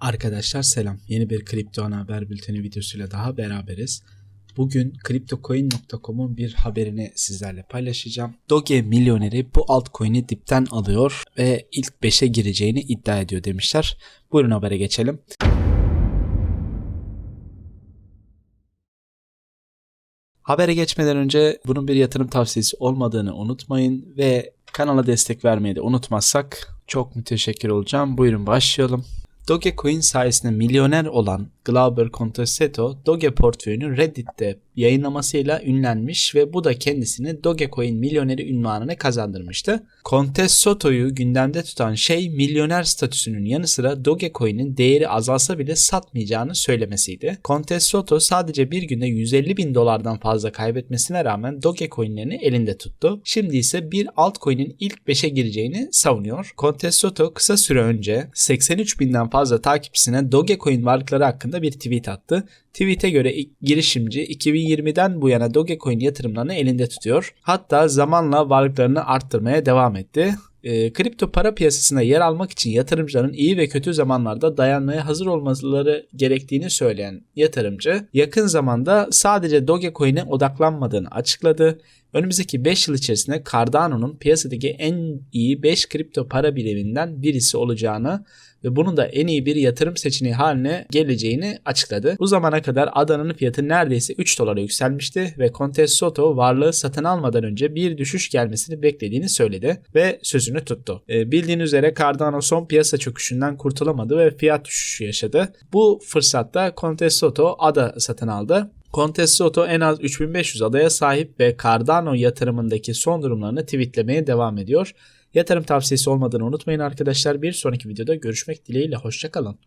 Arkadaşlar selam. Yeni bir kripto ana haber bülteni videosuyla daha beraberiz. Bugün CryptoCoin.com'un bir haberini sizlerle paylaşacağım. Doge milyoneri bu altcoin'i dipten alıyor ve ilk 5'e gireceğini iddia ediyor demişler. Buyurun habere geçelim. Habere geçmeden önce bunun bir yatırım tavsiyesi olmadığını unutmayın ve kanala destek vermeyi de unutmazsak çok müteşekkir olacağım. Buyurun başlayalım. Dogecoin sayesinde milyoner olan Glauber Contessato Doge portföyünü Reddit'te yayınlamasıyla ünlenmiş ve bu da kendisini Dogecoin milyoneri ünvanını kazandırmıştı. Contessato'yu gündemde tutan şey milyoner statüsünün yanı sıra Dogecoin'in değeri azalsa bile satmayacağını söylemesiydi. Contessato sadece bir günde 150 bin dolardan fazla kaybetmesine rağmen Dogecoin'lerini elinde tuttu. Şimdi ise bir altcoin'in ilk 5'e gireceğini savunuyor. Contessato kısa süre önce 83 binden fazla takipçisine Dogecoin varlıkları hakkında bir tweet attı. Tweet'e göre girişimci 2020'den bu yana Dogecoin yatırımlarını elinde tutuyor. Hatta zamanla varlıklarını arttırmaya devam etti. E, kripto para piyasasında yer almak için yatırımcıların iyi ve kötü zamanlarda dayanmaya hazır olmaları gerektiğini söyleyen yatırımcı yakın zamanda sadece Dogecoin'e odaklanmadığını açıkladı. Önümüzdeki 5 yıl içerisinde Cardano'nun piyasadaki en iyi 5 kripto para biriminden birisi olacağını ve bunun da en iyi bir yatırım seçeneği haline geleceğini açıkladı. Bu zamana kadar Adana'nın fiyatı neredeyse 3 dolara yükselmişti ve Contes Soto varlığı satın almadan önce bir düşüş gelmesini beklediğini söyledi ve sözünü tuttu. E, bildiğin üzere Cardano son piyasa çöküşünden kurtulamadı ve fiyat düşüşü yaşadı. Bu fırsatta Contes Soto ADA satın aldı. Contest Soto en az 3500 adaya sahip ve Cardano yatırımındaki son durumlarını tweetlemeye devam ediyor. Yatırım tavsiyesi olmadığını unutmayın arkadaşlar. Bir sonraki videoda görüşmek dileğiyle. Hoşçakalın.